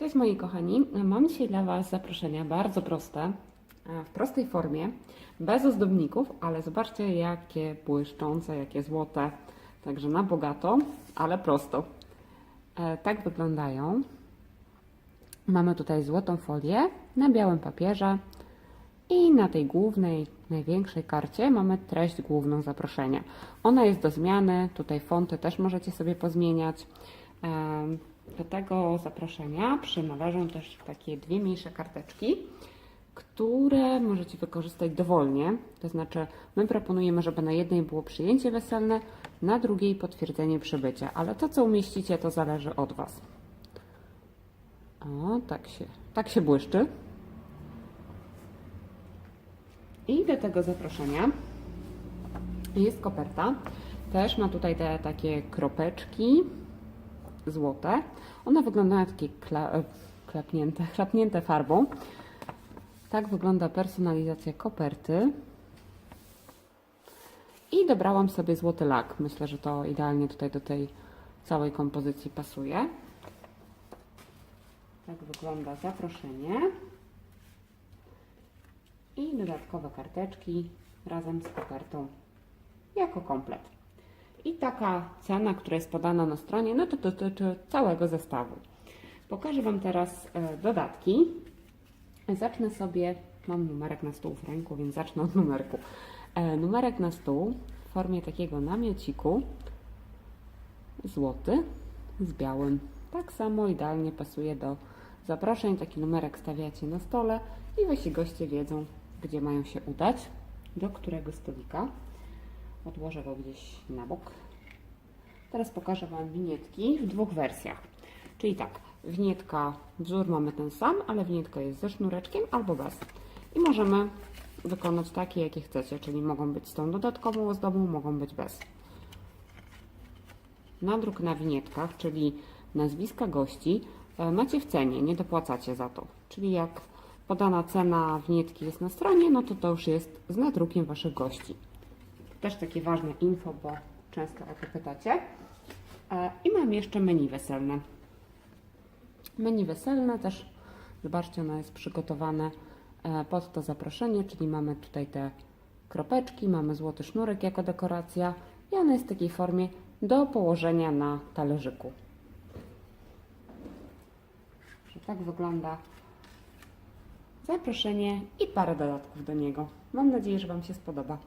Cześć moi kochani, mam dzisiaj dla Was zaproszenia bardzo proste, e, w prostej formie, bez ozdobników, ale zobaczcie jakie błyszczące, jakie złote, także na bogato, ale prosto. E, Tak wyglądają. Mamy tutaj złotą folię na białym papierze i na tej głównej, największej karcie mamy treść główną zaproszenia. Ona jest do zmiany, tutaj fonty też możecie sobie pozmieniać. Do tego zaproszenia przynależą też takie dwie mniejsze karteczki, które możecie wykorzystać dowolnie. To znaczy, my proponujemy, żeby na jednej było przyjęcie weselne, na drugiej potwierdzenie przybycia, ale to, co umieścicie, to zależy od Was. O, tak się, tak się błyszczy. I do tego zaproszenia jest koperta. Też ma tutaj te takie kropeczki złote. One wyglądają takie kla, e, klapnięte, chlapnięte farbą. Tak wygląda personalizacja koperty. I dobrałam sobie złoty lak. Myślę, że to idealnie tutaj do tej całej kompozycji pasuje. Tak wygląda zaproszenie. I dodatkowe karteczki razem z kopertą jako komplet. I taka cena, która jest podana na stronie, no to dotyczy całego zestawu. Pokażę Wam teraz e, dodatki. Zacznę sobie, mam numerek na stół w ręku, więc zacznę od numerku. E, numerek na stół w formie takiego namiociku, złoty z białym. Tak samo idealnie pasuje do zaproszeń. Taki numerek stawiacie na stole i Wasi goście wiedzą, gdzie mają się udać, do którego stolika. Odłożę go gdzieś na bok. Teraz pokażę Wam winietki w dwóch wersjach. Czyli tak, winietka, wzór mamy ten sam, ale winietka jest ze sznureczkiem albo bez. I możemy wykonać takie, jakie chcecie, czyli mogą być z tą dodatkową ozdobą, mogą być bez. Nadruk na winietkach, czyli nazwiska gości, e, macie w cenie, nie dopłacacie za to. Czyli jak podana cena winietki jest na stronie, no to to już jest z nadrukiem Waszych gości. Też takie ważne info, bo często o to pytacie. E, I mam jeszcze menu weselne. Menu weselne też, zobaczcie, ono jest przygotowane e, pod to zaproszenie, czyli mamy tutaj te kropeczki, mamy złoty sznurek jako dekoracja i ono jest w takiej formie do położenia na talerzyku. Tak wygląda zaproszenie i parę dodatków do niego. Mam nadzieję, że Wam się spodoba.